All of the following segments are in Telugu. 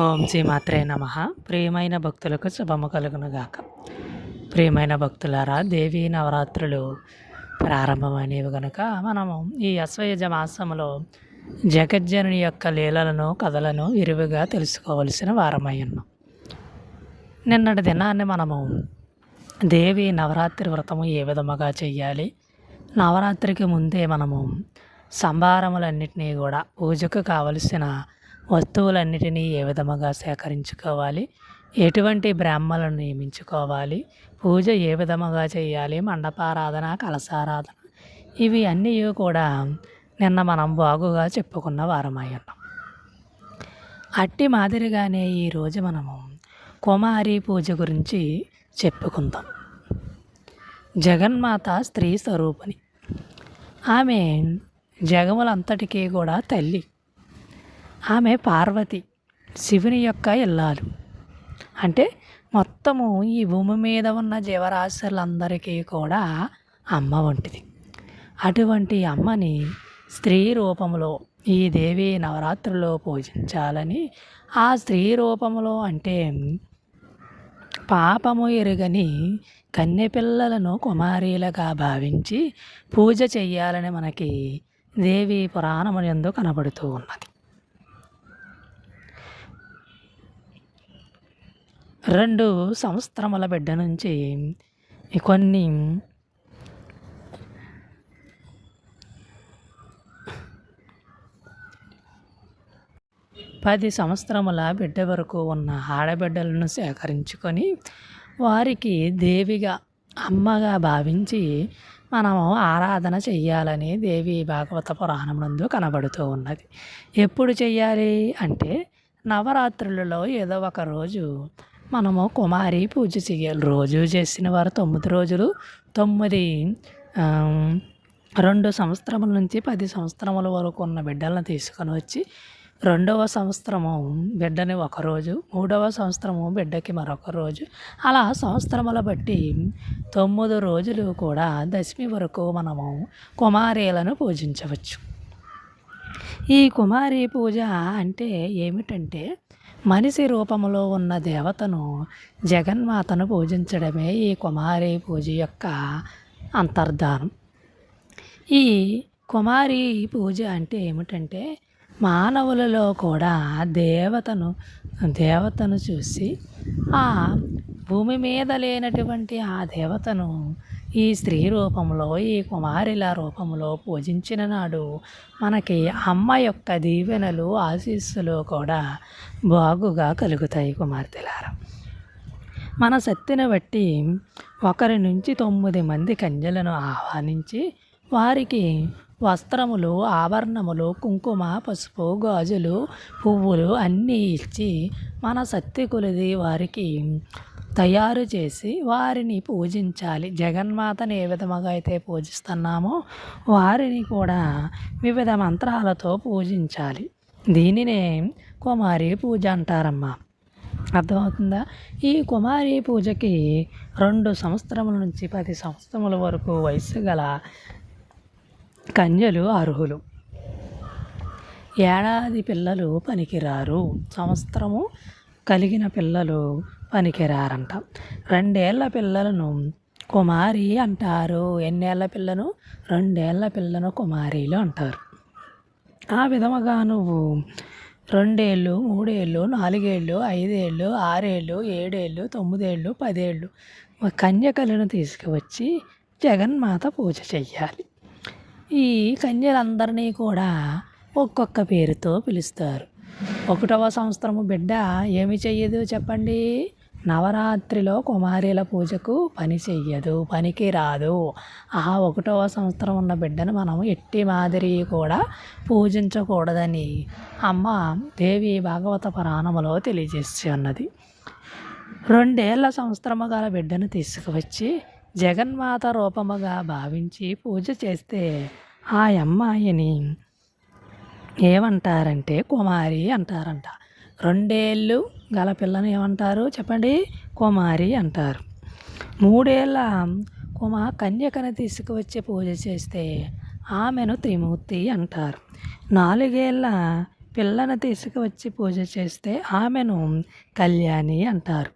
ఓం శ్రీ మాత్రే నమ. ప్రియమైన భక్తులకు శుభము కలుగునుగాక. ప్రియమైన భక్తులారా దేవి నవరాత్రులు ప్రారంభమైనవి కనుక మనము ఈ అశ్వయుజ మాసంలో జగజ్జనుని యొక్క లీలలను కథలను విరివిగా తెలుసుకోవలసిన వారమై ఉన్నాం. నిన్నటి దినాన్ని మనము దేవి నవరాత్రి వ్రతము ఏ విధముగా చెయ్యాలి? నవరాత్రికి ముందే మనము సంభారములన్నిటినీ కూడా పూజకు కావలసిన వస్తువులన్నిటినీ ఏ విధముగా సేకరించుకోవాలి? ఎటువంటి బ్రాహ్మలను నియమించుకోవాలి? పూజ ఏ విధముగా చేయాలి? మండపారాధన కలసారాధన ఇవి అన్నీ కూడా నిన్న మనం బాగుగా చెప్పుకున్న వారమై ఉన్నాం. అట్టి మాదిరిగానే ఈరోజు మనము కుమారి పూజ గురించి చెప్పుకుందాం. జగన్మాత స్త్రీ స్వరూపిణి. ఆమె జగములంతటికీ కూడా తల్లి. ఆమె పార్వతి శివుని యొక్క ఇల్లాలు. అంటే మొత్తము ఈ భూమి మీద ఉన్న జీవరాశులందరికీ కూడా అమ్మ వంటిది. అటువంటి అమ్మని స్త్రీ రూపంలో ఈ దేవి నవరాత్రులో పూజించాలని ఆ స్త్రీ రూపంలో అంటే పాపము ఎరుగని కన్నెపిల్లలను కుమారీలుగా భావించి పూజ చెయ్యాలని మనకి దేవి పురాణములందు కనబడుతూ ఉన్నది. రెండు సంవత్సరముల బిడ్డ నుంచి కొన్ని పది సంవత్సరముల బిడ్డ వరకు ఉన్న ఆడబిడ్డలను సేకరించుకొని వారికి దేవిగా అమ్మగా భావించి మనము ఆరాధన చెయ్యాలని దేవి భాగవత పురాణం నందు కనబడుతూ ఉన్నది. ఎప్పుడు చెయ్యాలి అంటే నవరాత్రులలో ఏదో ఒక రోజు మనము కుమారి పూజ చేయాలి రోజు చేసిన వారు తొమ్మిది రోజులు తొమ్మిది రెండు సంవత్సరముల నుంచి పది సంవత్సరముల వరకు ఉన్న బిడ్డలను తీసుకొని వచ్చి రెండవ సంవత్సరము బిడ్డని ఒకరోజు మూడవ సంవత్సరము బిడ్డకి మరొక రోజు. అలా సంవత్సరముల బట్టి తొమ్మిది రోజులు కూడా దశమి వరకు మనము కుమారీలను పూజించవచ్చు. ఈ కుమారి పూజ అంటే ఏమిటంటే మనిషి రూపంలో ఉన్న దేవతను జగన్మాతను పూజించడమే ఈ కుమారి పూజ యొక్క అంతర్ధానం. ఈ కుమారి పూజ అంటే ఏమిటంటే మానవులలో కూడా దేవతను దేవతను చూసి ఆ భూమి మీద లేనటువంటి ఆ దేవతను ఈ స్త్రీ రూపంలో ఈ కుమారుల రూపంలో పూజించిన నాడు మనకి అమ్మ యొక్క దీవెనలు ఆశీస్సులు కూడా బాగుగా కలుగుతాయి కుమార్తెలారా. మన శక్తిని బట్టి ఒకరి నుంచి తొమ్మిది మంది కన్యలను ఆహ్వానించి వారికి వస్త్రములు ఆభరణములు కుంకుమ పసుపు గాజులు పువ్వులు అన్నీ ఇచ్చి మన శక్తి కొలిది వారికి తయారు చేసి వారిని పూజించాలి. జగన్మాతని ఏ విధముగా అయితే పూజిస్తున్నామో వారిని కూడా వివిధ మంత్రాలతో పూజించాలి. దీనినే కుమారి పూజ అంటారమ్మా. అర్థమవుతుందా? ఈ కుమారి పూజకి రెండు సంవత్సరముల నుంచి పది సంవత్సరముల వరకు వయసు గల కన్యలు అర్హులు. ఏడాది పిల్లలు పనికిరారు. సంవత్సరము కలిగిన పిల్లలు పనికిరారంట. రెండేళ్ళ పిల్లలను కుమారి అంటారు. ఎన్నేళ్ళ పిల్లను? రెండేళ్ళ పిల్లను కుమారీలు అంటారు. ఆ విధముగా నువ్వు రెండేళ్ళు మూడేళ్ళు నాలుగేళ్ళు ఐదేళ్ళు ఆరేళ్ళు ఏడేళ్ళు తొమ్మిదేళ్ళు పదేళ్ళు కన్యకలను తీసుకువచ్చి జగన్మాత పూజ చెయ్యాలి. ఈ కన్యలందరినీ కూడా ఒక్కొక్క పేరుతో పిలుస్తారు. ఒకటవ సంవత్సరము బిడ్డ ఏమి చెయ్యదు చెప్పండి? నవరాత్రిలో కుమారీల పూజకు పని చెయ్యదు పనికి రాదు. ఆ ఒకటవ సంవత్సరం ఉన్న బిడ్డను మనం ఎట్టి మాదిరి కూడా పూజించకూడదని అమ్మ దేవి భాగవత పురాణములో తెలియజేస్తున్నది రెండేళ్ళ సంవత్సరము గల బిడ్డను తీసుకువచ్చి జగన్మాత రూపముగా భావించి పూజ చేస్తే ఆ అమ్మాయిని ఏమంటారంటే కుమారి అంటారంట. రెండేళ్ళు గల పిల్లని ఏమంటారు? చెప్పండి. కుమారి అంటారు. మూడేళ్ళ కుమ కన్యకను తీసుకువచ్చి పూజ చేస్తే ఆమెను త్రిమూర్తి అంటారు. నాలుగేళ్ళ పిల్లను తీసుకువచ్చి పూజ చేస్తే ఆమెను కళ్యాణి అంటారు.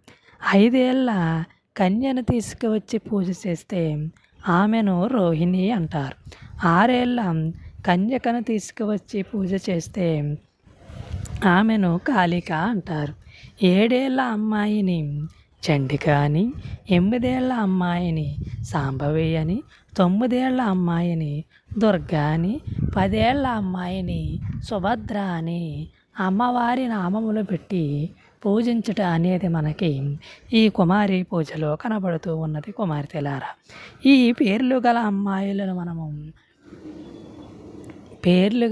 ఐదేళ్ళ కన్యను తీసుకువచ్చి పూజ చేస్తే ఆమెను రోహిణి అంటారు. ఆరేళ్ళ కన్యకను తీసుకువచ్చి పూజ చేస్తే ఆమెను కాళిక అంటారు. ఏడేళ్ళ అమ్మాయిని చండిక అని ఎనిమిదేళ్ళ అమ్మాయిని సాంబవి అని తొమ్మిదేళ్ళ అమ్మాయిని దుర్గా అని పదేళ్ళ అమ్మాయిని సుభద్ర అని అమ్మవారి నామములు పెట్టి పూజించట అనేది మనకి ఈ కుమారి పూజలో కనబడుతూ ఉన్నది కుమార్తెలారా ఈ పేర్లు గల అమ్మాయిలను మనము పేర్లు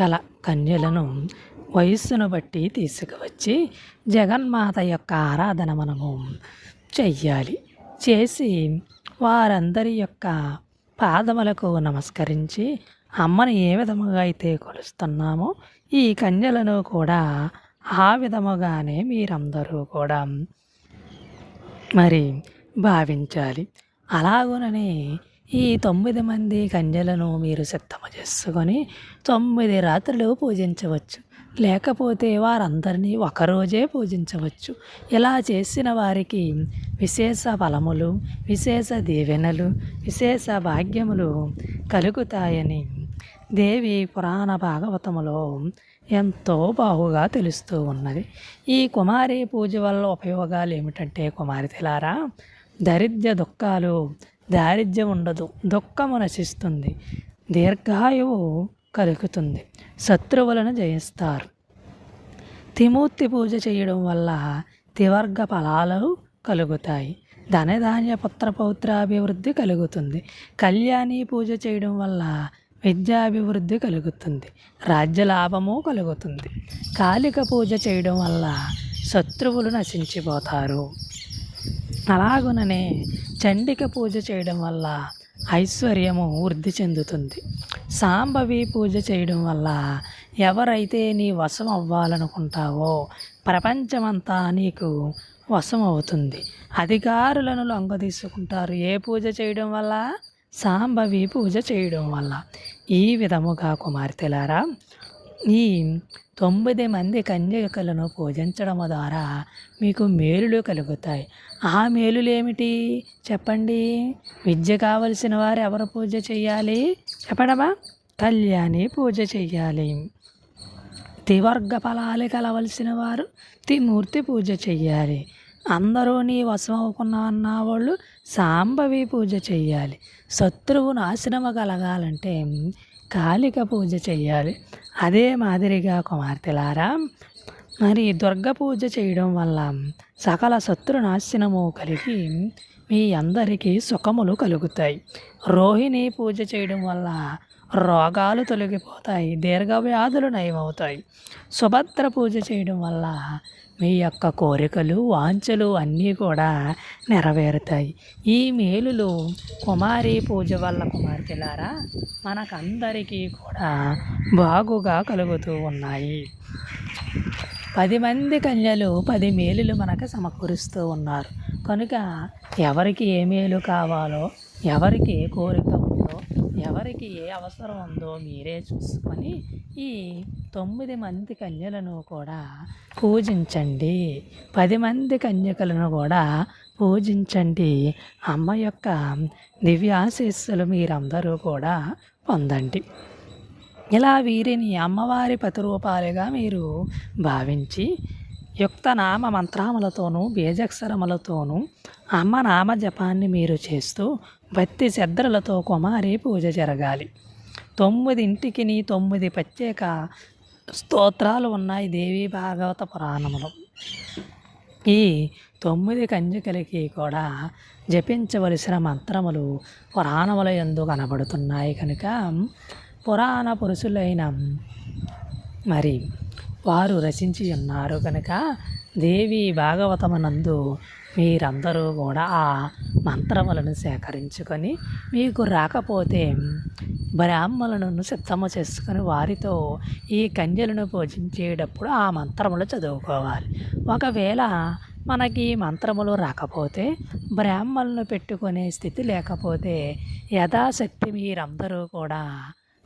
గల కన్యలను వయస్సును బట్టి తీసుకువచ్చి జగన్మాత యొక్క ఆరాధన మనము చెయ్యాలి. చేసి వారందరి యొక్క పాదములకు నమస్కరించి అమ్మని ఏ విధముగా అయితే కొలుస్తున్నామో ఈ కన్యలను కూడా ఆ విధముగానే మీరందరూ కూడా మరి భావించాలి. అలాగుననే ఈ తొమ్మిది మంది కన్యలను మీరు సిద్ధము చేసుకొని తొమ్మిది రాత్రులు పూజించవచ్చు. లేకపోతే వారందరినీ ఒకరోజే పూజించవచ్చు. ఇలా చేసిన వారికి విశేష ఫలములు విశేష దీవెనలు విశేష భాగ్యములు కలుగుతాయని దేవి పురాణ భాగవతములో ఎంతో బాగుగా తెలుస్తూ ఉన్నది. ఈ కుమారి పూజ వల్ల ఉపయోగాలు ఏమిటంటే కుమారి తెలారా దరిద్ర దుఃఖాలు దారిద్ర్యం ఉండదు దుఃఖము నశిస్తుంది. దీర్ఘాయువు కలుగుతుంది. శత్రువులను జయిస్తారు. తిమూర్తి పూజ చేయడం వల్ల త్రివర్గ ఫలాలు కలుగుతాయి. ధనధాన్య పుత్ర పౌత్రాభివృద్ధి కలుగుతుంది. కళ్యాణి పూజ చేయడం వల్ల విద్యాభివృద్ధి కలుగుతుంది. రాజ్య లాభము కలుగుతుంది. కాళిక పూజ చేయడం వల్ల శత్రువులు నశించిపోతారు. అలాగుననే చండిక పూజ చేయడం వల్ల ఐశ్వర్యము వృద్ధి చెందుతుంది. సాంబవి పూజ చేయడం వల్ల ఎవరైతే నీ వశం అవ్వాలనుకుంటావో ప్రపంచమంతా నీకు వశం అవుతుంది. అధికారులను లొంగ తీసుకుంటారు ఏ పూజ చేయడం వల్ల? సాంబవి పూజ చేయడం వల్ల. ఈ విధముగా కుమార్తెలారా ఈ తొమ్మిది మంది కన్యకలను పూజించడం ద్వారా మీకు మేలులు కలుగుతాయి. ఆ మేలులు ఏమిటి? చెప్పండి. విద్య కావలసిన వారు ఎవరు పూజ చేయాలి? చెప్పడమా? కళ్యాణి పూజ చేయాలి. త్రివర్గ ఫలాలు కలవలసిన వారు త్రిమూర్తి పూజ చెయ్యాలి అందరూ నీ వశం అన్న వాళ్ళు సాంబవి పూజ చెయ్యాలి శత్రువు నాశనము కలగాలంటే కాళిక పూజ చేయాలి అదే మాదిరిగా కుమార్తెలారా మరి దుర్గ పూజ చేయడం వల్ల సకల శత్రు నాశనము కలిగి మీ అందరికీ సుఖములు కలుగుతాయి. రోహిణి పూజ చేయడం వల్ల రోగాలు తొలగిపోతాయి దీర్ఘవ్యాధులు నయమవుతాయి. సుభద్ర పూజ చేయడం వల్ల మీ యొక్క కోరికలు వాంఛలు అన్నీ కూడా నెరవేరుతాయి. ఈ మేలులు కుమారి పూజ వల్ల కుమార్తెలారా మనకందరికీ కూడా బాగుగా కలుగుతూ ఉన్నాయి. పది మంది కన్యలు పది మేలులు మనకు సమకూరుస్తూ ఉన్నారు. కనుక ఎవరికి ఏ మేలు కావాలో ఎవరికి ఏ కోరిక వారికి ఏ అవసరం ఉందో మీరే చూసుకొని ఈ తొమ్మిది మంది కన్యలను కూడా పూజించండి. పది మంది కన్యకలను కూడా పూజించండి. అమ్మ యొక్క దివ్యాశీస్సులు మీరందరూ కూడా పొందండి. ఇలా వీరిని అమ్మవారి పతిరూపాలుగా మీరు భావించి యుక్తనామ మంత్రాములతోనూ బీజాక్షరములతోనూ అమ్మ నామ జపాన్ని మీరు చేస్తూ భక్తి శ్రద్ధలతో కుమారి పూజ జరగాలి. తొమ్మిదింటికి తొమ్మిది ప్రత్యేక స్తోత్రాలు ఉన్నాయి దేవీ భాగవత పురాణములు. ఈ తొమ్మిది కంజకలకి కూడా జపించవలసిన మంత్రములు పురాణముల ఎందు కనబడుతున్నాయి కనుక పురాణ పురుషులైన మరి వారు రచించి ఉన్నారు కనుక దేవి భాగవతమనందు మీరందరూ కూడా ఆ మంత్రములను సేకరించుకొని మీకు రాకపోతే బ్రాహ్మణులను సిద్ధము చేసుకొని వారితో ఈ కన్యలను పూజించేటప్పుడు ఆ మంత్రములు చదువుకోవాలి. ఒకవేళ మనకి మంత్రములు రాకపోతే బ్రాహ్మణులను పెట్టుకునే స్థితి లేకపోతే యథాశక్తి మీరందరూ కూడా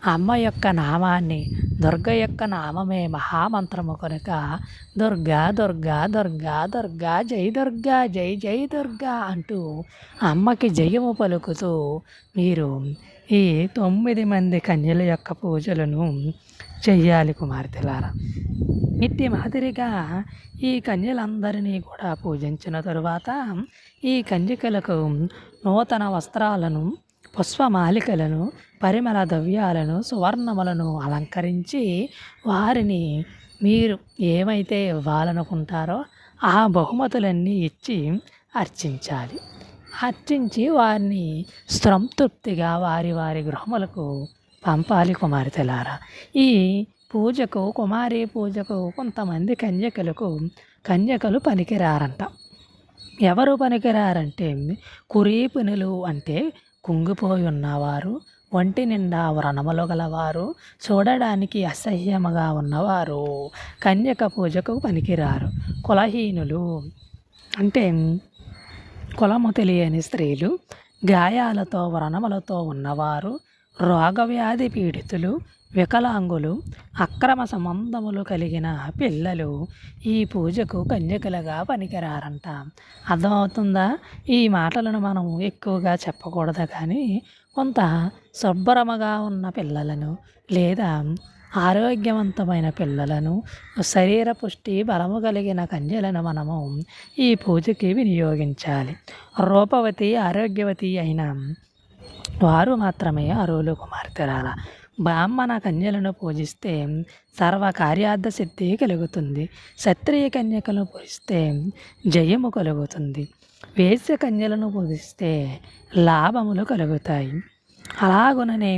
అమ్మ యొక్క నామాన్ని దుర్గ యొక్క నామమే మహామంత్రము కనుక దుర్గా దుర్గా దుర్గా దుర్గా జై దుర్గా జై జై దుర్గా అంటూ అమ్మకి జయము పలుకుతూ మీరు ఈ తొమ్మిది మంది కన్యల యొక్క పూజలను చెయ్యాలి కుమార్తెలారా. ఇట్టి మాదిరిగా ఈ కన్యలందరినీ కూడా పూజించిన తరువాత ఈ కన్యకలకు నూతన వస్త్రాలను పుష్పమాలికలను పరిమళ ద్రవ్యాలను సువర్ణములను అలంకరించి వారిని మీరు ఏమైతే ఇవ్వాలనుకుంటారో ఆ బహుమతులన్నీ ఇచ్చి అర్చించాలి. అర్చించి వారిని సంతృప్తిగా వారి వారి గృహములకు పంపాలి కుమార్తెలారా. ఈ పూజకు కుమారి పూజకు కొంతమంది కన్యకలకు కన్యకలు పనికిరారంట. ఎవరు పనికిరారంటే కురీ పనులు అంటే కుంగిపోయి ఉన్నవారు ఒంటి నిండా వ్రణములు గలవారు చూడడానికి అసహ్యముగా ఉన్నవారు కన్యక పూజకు పనికిరారు. కులహీనులు అంటే కులము తెలియని స్త్రీలు గాయాలతో వ్రణములతో ఉన్నవారు రోగవ్యాధి పీడితులు వికలాంగులు అక్రమ సంబంధములు కలిగిన పిల్లలు ఈ పూజకు కన్యకలుగా పనికిరారంట. అర్థమవుతుందా? ఈ మాటలను మనం ఎక్కువగా చెప్పకూడదు కానీ కొంత శుభ్రముగా ఉన్న పిల్లలను లేదా ఆరోగ్యవంతమైన పిల్లలను శరీర పుష్టి బలము కలిగిన కన్యలను మనము ఈ పూజకి వినియోగించాలి. రూపవతి ఆరోగ్యవతి అయిన వారు మాత్రమే అరువులు కుమార్తెరాల బ్రాహ్మణ కన్యలను పూజిస్తే సర్వ కార్యార్థ సిద్ధి కలుగుతుంది. క్షత్రియ కన్యకలను పూజిస్తే జయము కలుగుతుంది. వేశ్య కన్యలను పూజిస్తే లాభములు కలుగుతాయి. అలాగుననే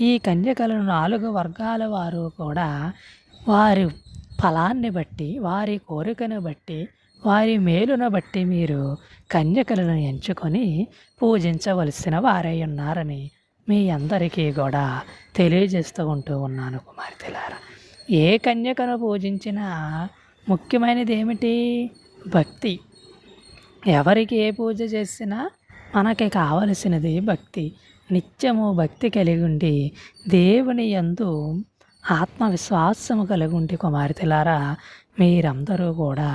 ఈ కన్యకలను నాలుగు వర్గాల వారు కూడా వారి ఫలాన్ని బట్టి వారి కోరికను బట్టి వారి మేలును బట్టి మీరు కన్యకలను ఎంచుకొని పూజించవలసిన వారై ఉన్నారని మీ అందరికీ కూడా తెలియజేస్తూ ఉంటూ ఉన్నాను కుమార్తెలారా ఏ కన్యకను పూజించినా ముఖ్యమైనది ఏమిటి భక్తి. ఎవరికి ఏ పూజ చేసినా మనకి కావలసినది భక్తి. నిత్యము భక్తి కలిగి ఉండి దేవుని యందు ఆత్మవిశ్వాసము కలిగి ఉండి కుమార్తెలారా మీరందరూ కూడా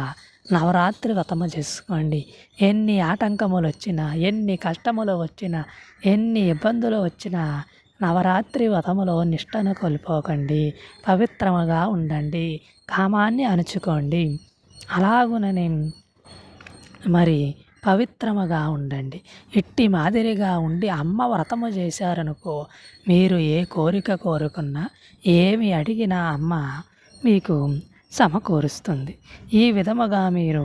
నవరాత్రి వ్రతము చేసుకోండి. ఎన్ని ఆటంకములు వచ్చినా ఎన్ని కష్టములు వచ్చినా ఎన్ని ఇబ్బందులు వచ్చినా నవరాత్రి వ్రతములో నిష్టను కోల్పోకండి. పవిత్రముగా ఉండండి. కామాన్ని అణుచుకోండి. అలాగునని మరి పవిత్రముగా ఉండండి. ఇట్టి మాదిరిగా ఉండి అమ్మ వ్రతము చేశారనుకో మీరు ఏ కోరిక కోరుకున్నా ఏమి అడిగినా అమ్మ మీకు సమకూరుస్తుంది. ఈ విధముగా మీరు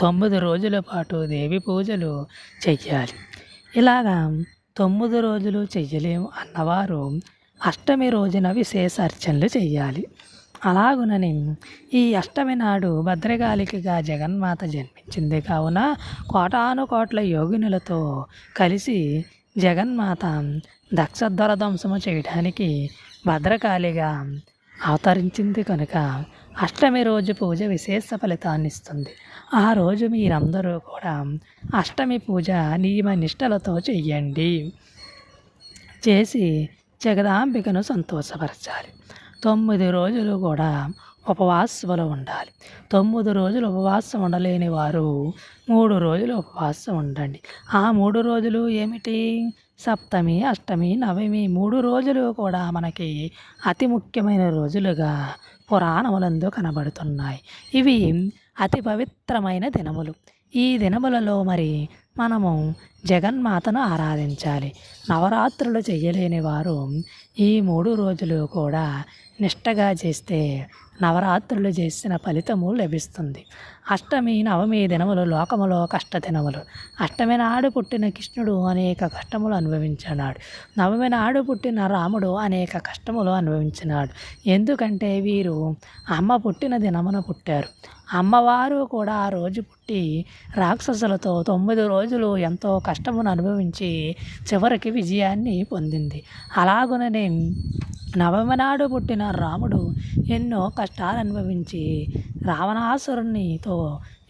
తొమ్మిది రోజుల పాటు దేవి పూజలు చెయ్యాలి. ఇలాగా తొమ్మిది రోజులు చెయ్యలేము అన్నవారు అష్టమి రోజున విశేష అర్చనలు చెయ్యాలి. అలాగునని ఈ అష్టమి నాడు భద్రకాళికగా జగన్మాత జన్మించింది కావున కోటాను కోట్ల యోగినులతో కలిసి జగన్మాత దక్షధ్వర ధ్వంసము చేయడానికి భద్రకాళిగా అవతరించింది కనుక అష్టమి రోజు పూజ విశేష ఫలితాన్ని ఇస్తుంది. ఆ రోజు మీరందరూ కూడా అష్టమి పూజ నియమ నిష్టలతో చెయ్యండి. చేసి జగదాంబికను సంతోషపరచాలి. తొమ్మిది రోజులు కూడా ఉపవాసములు ఉండాలి. తొమ్మిది రోజులు ఉపవాసం ఉండలేని వారు మూడు రోజులు ఉపవాసం ఉండండి. ఆ మూడు రోజులు ఏమిటి? సప్తమి అష్టమి నవమి మూడు రోజులు కూడా మనకి అతి ముఖ్యమైన రోజులుగా పురాణములందు కనబడుతున్నాయి. ఇవి అతి పవిత్రమైన దినములు. ఈ దినములలో మరి మనము జగన్మాతను ఆరాధించాలి. నవరాత్రులు చేయలేని వారు ఈ మూడు రోజులు కూడా నిష్టగా చేస్తే నవరాత్రులు చేసిన ఫలితము లభిస్తుంది. అష్టమి నవమి దినములు లోకములో కష్ట దినములు అష్టమి నాడు పుట్టిన కృష్ణుడు అనేక కష్టములు అనుభవించినాడు. నవమి నాడు పుట్టిన రాముడు అనేక కష్టములు అనుభవించినాడు. ఎందుకంటే వీరు అమ్మ పుట్టిన దినమున పుట్టారు. అమ్మవారు కూడా ఆ రోజు పుట్టి రాక్షసులతో తొమ్మిది రోజులు ఎంతో కష్టమును అనుభవించి చివరికి విజయాన్ని పొందింది. అలాగుననే నవమి నాడు పుట్టిన రాముడు ఎన్నో కష్టాలు అనుభవించి రావణాసురునితో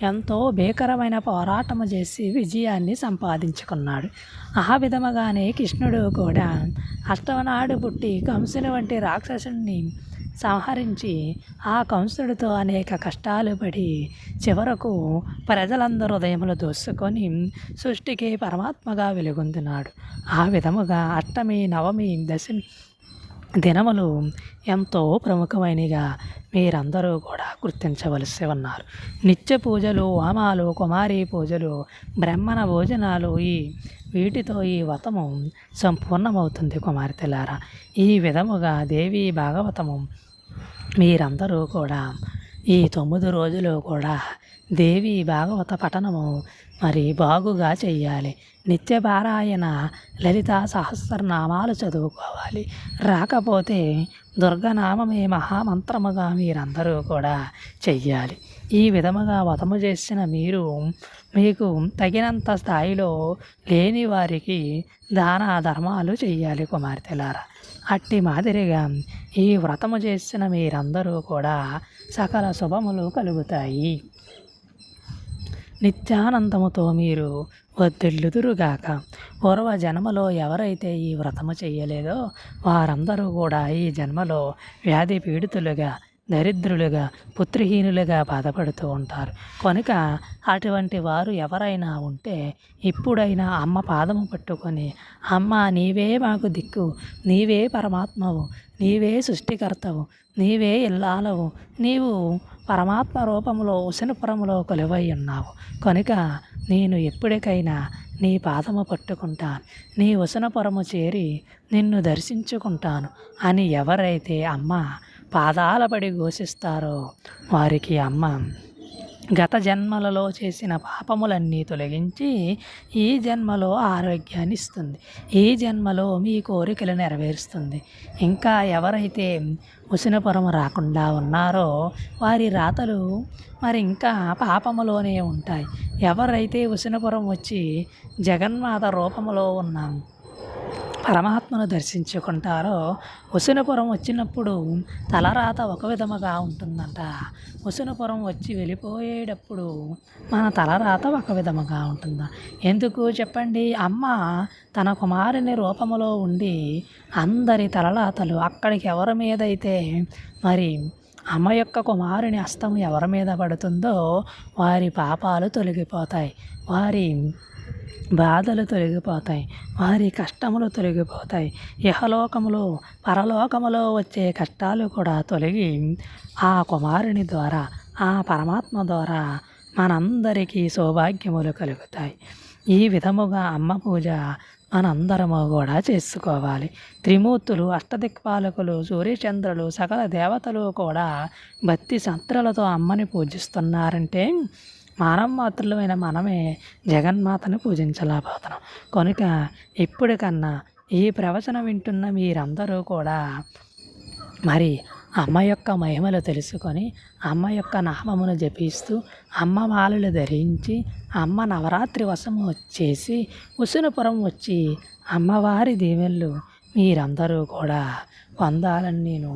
ఎంతో భీకరమైన పోరాటము చేసి విజయాన్ని సంపాదించుకున్నాడు. ఆ విధముగానే కృష్ణుడు కూడా అష్టమనాడు పుట్టి కంసుని వంటి రాక్షసుని సంహరించి ఆ కంసుడితో అనేక కష్టాలు పడి చివరకు ప్రజలందరూ హృదయములు దోసుకొని సృష్టికి పరమాత్మగా వెలుగొందినాడు. ఆ విధముగా అష్టమి నవమి దశమి దినములు ఎంతో ప్రముఖమైనగా మీరందరూ కూడా గుర్తించవలసి ఉన్నారు. నిత్య పూజలు హోమాలు కుమారి పూజలు బ్రహ్మణ భోజనాలు ఈ వీటితో ఈ వ్రతము సంపూర్ణమవుతుంది కుమార్తెలారా. ఈ విధముగా దేవి భాగవతము మీరందరూ కూడా ఈ తొమ్మిది రోజులు కూడా దేవి భాగవత పఠనము మరి బాగుగా చెయ్యాలి. నిత్య పారాయణ లలిత సహస్రనామాలు చదువుకోవాలి. రాకపోతే దుర్గనామమే మహామంత్రముగా మీరందరూ కూడా చెయ్యాలి. ఈ విధముగా వతము చేసిన మీరు మీకు తగినంత స్థాయిలో లేని వారికి దాన ధర్మాలు చెయ్యాలి కుమార్తెలారా. అట్టి మాదిరిగా ఈ వ్రతము చేసిన మీరందరూ కూడా సకల శుభములు కలుగుతాయి. నిత్యానందముతో మీరు వద్దెల్లుదురుగాక. పూర్వ జన్మలో ఎవరైతే ఈ వ్రతము చెయ్యలేదో వారందరూ కూడా ఈ జన్మలో వ్యాధి పీడితులుగా దరిద్రులుగా పుత్రహీనులుగా బాధపడుతూ ఉంటారు. కనుక అటువంటి వారు ఎవరైనా ఉంటే ఇప్పుడైనా అమ్మ పాదము పట్టుకొని అమ్మ నీవే మాకు దిక్కు నీవే పరమాత్మవు నీవే సృష్టికర్తవు నీవే ఇల్లాలవు నీవు పరమాత్మ రూపంలో ఉసినపురములో కొలువై ఉన్నావు. కనుక నేను ఎప్పటికైనా నీ పాదము పట్టుకుంటాను. నీ ఉసనపురము చేరి నిన్ను దర్శించుకుంటాను అని ఎవరైతే అమ్మ పాదాలపడి ఘోషిస్తారో వారికి అమ్మ. గత జన్మలలో చేసిన పాపములన్నీ తొలగించి ఈ జన్మలో ఆరోగ్యాన్ని ఇస్తుంది. ఈ జన్మలో మీ కోరికలు నెరవేరుస్తుంది. ఇంకా ఎవరైతే ఉసినపురం రాకుండా ఉన్నారో వారి రాతలు మరి ఇంకా పాపములోనే ఉంటాయి. ఎవరైతే ఉసినపురం వచ్చి జగన్మాత రూపంలో ఉన్నాం పరమాత్మను దర్శించుకుంటారో. వసునపురం వచ్చినప్పుడు తలరాత ఒక విధముగా ఉంటుందంట. వసునపురం వచ్చి వెళ్ళిపోయేటప్పుడు మన తలరాత ఒక విధముగా ఉంటుందా. ఎందుకు చెప్పండి? అమ్మ తన కుమారుని రూపములో ఉండి అందరి తలరాతలు అక్కడికి ఎవరి మీదైతే మరి అమ్మ యొక్క కుమారుని హస్తం ఎవరి మీద పడుతుందో వారి పాపాలు తొలగిపోతాయి. వారి బాధలు తొలగిపోతాయి వారి కష్టములు తొలగిపోతాయి. ఇహలోకములో పరలోకములో వచ్చే కష్టాలు కూడా తొలగి ఆ కుమారుని ద్వారా ఆ పరమాత్మ ద్వారా మనందరికీ సౌభాగ్యములు కలుగుతాయి. ఈ విధముగా అమ్మ పూజ మనందరము కూడా చేసుకోవాలి. త్రిమూర్తులు అష్టదిక్పాలకులు సూర్యచంద్రులు సకల దేవతలు కూడా భక్తి సంత్రలతో అమ్మని పూజిస్తున్నారంటే మానవ మాతృలమైన మనమే జగన్మాతను పూజించలేకపోతున్నాం కనుక ఇప్పటికన్నా ఈ ప్రవచనం వింటున్న మీరందరూ కూడా మరి అమ్మ యొక్క మహిమలు తెలుసుకొని అమ్మ యొక్క నామమును జపిస్తూ అమ్మ మాలలు ధరించి అమ్మ నవరాత్రి వశము వచ్చేసి ఉసునపురం వచ్చి అమ్మవారి దీవెళ్ళు మీరందరూ కూడా పొందాలని నేను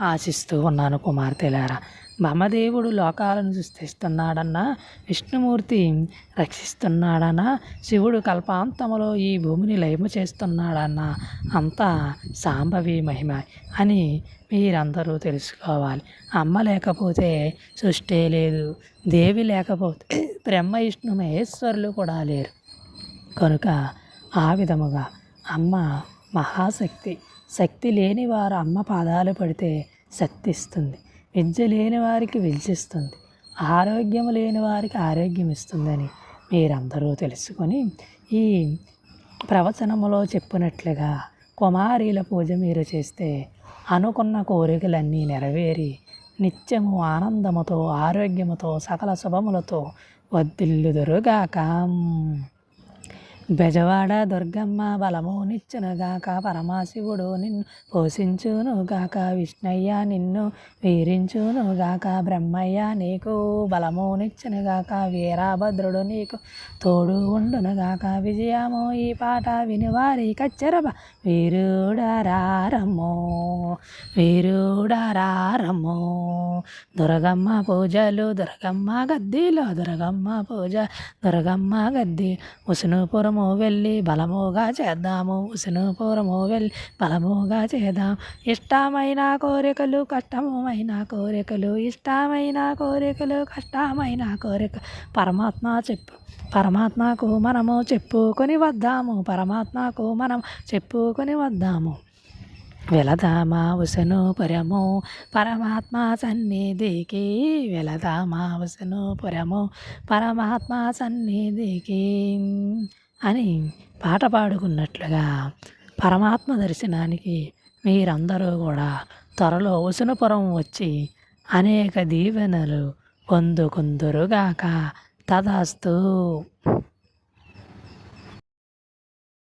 ఆశిస్తూ ఉన్నాను కుమార్తెలారా. భమదేవుడు లోకాలను సృష్టిస్తున్నాడన్నా విష్ణుమూర్తి రక్షిస్తున్నాడన్నా శివుడు కల్పాంతములో ఈ భూమిని లయము చేస్తున్నాడన్నా అంతా సాంభవి మహిమ అని మీరందరూ తెలుసుకోవాలి. అమ్మ లేకపోతే సృష్టి లేదు. దేవి లేకపోతే బ్రహ్మ విష్ణు మహేశ్వరులు కూడా లేరు. కనుక ఆ విధముగా అమ్మ మహాశక్తి శక్తి లేని వారు అమ్మ పాదాలు పడితే శక్తిస్తుంది విద్య లేని వారికి విద్యిస్తుంది. ఆరోగ్యం లేని వారికి ఆరోగ్యం ఇస్తుందని మీరందరూ తెలుసుకొని ఈ ప్రవచనములో చెప్పినట్లుగా కుమారీల పూజ మీరు చేస్తే అనుకున్న కోరికలన్నీ నెరవేరి నిత్యము ఆనందముతో ఆరోగ్యముతో సకల శుభములతో వద్దిల్లుదురుగాక బెజవాడ దుర్గమ్మ బలము నిచ్చునుగాక పరమశివుడు నిన్ను పోషించునుగాక విష్ణయ్య నిన్ను వీరించునుగాక బ్రహ్మయ్య నీకు బలము నిచ్చునుగాక వీరభద్రుడు నీకు తోడు ఉండునుగాక విజయము ఈ పాట వినివారి కచ్చరబ వీరుడరారమ్మో వీరుడరారమ్మో దుర్గమ్మ పూజలు దుర్గమ్మ గద్దీలో దుర్గమ్మ పూజ దుర్గమ్మ గద్ది పూరము వెళ్ళి బలముగా చేద్దాము. ఉసునుపురము వెళ్ళి బలముగా చేద్దాం. ఇష్టమైన కోరికలు కష్టమైన కోరికలు ఇష్టమైన కోరికలు కష్టమైన కోరిక. పరమాత్మ చెప్పు పరమాత్మకు మనము చెప్పుకొని వద్దాము. పరమాత్మకు మనం చెప్పుకొని వద్దాము. వెళదామా ఉసను పురము. పరమాత్మ సన్నిధికి వెళదామా ఉసను పురము. పరమాత్మ సన్నిధికి అని పాట పాడుకున్నట్లుగా పరమాత్మ దర్శనానికి మీరందరూ కూడా త్వరలో ఉసునపురం వచ్చి అనేక దీవెనలు పొందుకుందురుగాక. తదాస్తూ.